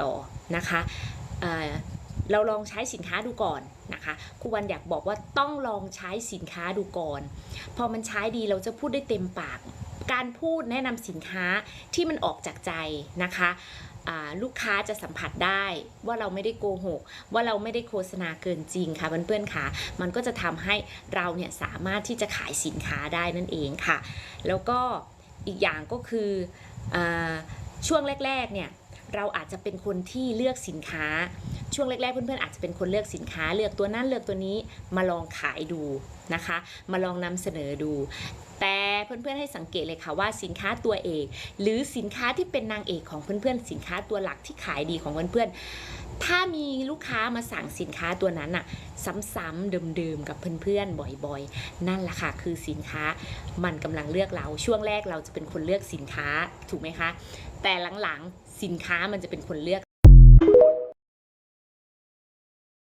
ต่อนะคะเเราลองใช้สินค้าดูก่อนนะคะครูวันอยากบอกว่าต้องลองใช้สินค้าดูก่อน พอมันใช้ดีเราจะพูดได้เต็มปาก การพูดแนะนำสินค้าที่มันออกจากใจนะคะลูกค้าจะสัมผัสได้ว่าเราไม่ได้โกหก ว่าเราไม่ได้โฆษณาเกินจริงค่ะเพื่อนๆค่ะมันก็จะทำให้เราเนี่ยสามารถที่จะขายสินค้าได้นั่นเองค่ะ แล้วก็อีกอย่างก็คืออช่วงแรกๆเนี่ย เราอาจจะเป็นคนที่เลือกสินค้า ช่วงแรกๆเพื่อนๆอาจจะเป็นคนเลือกสินค้า เลือกตัวนั้นเลือกตัวนี้มาลองขายดูนะคะ มาลองนำเสนอดู แต่เพื่อนๆให้สังเกตเลยค่ะว่าสินค้าตัวเอก หรือสินค้าที่เป็นนางเอกของเพื่อนๆสินค้าตัวหลักที่ขายดีของเพื่อนๆ ถ้ามีลูกค้ามาสั่งสินค้าตัวนั้นอะซ้ำๆเดิมๆกับเพื่อนๆบ่อยๆ นั่นแหละค่ะคือสินค้ามันกำลังเลือกเราช่วงแรกเราจะเป็นคนเลือกสินค้าถูกไหมคะ แต่หลังๆสินค้ามันจะเป็นคนเลือก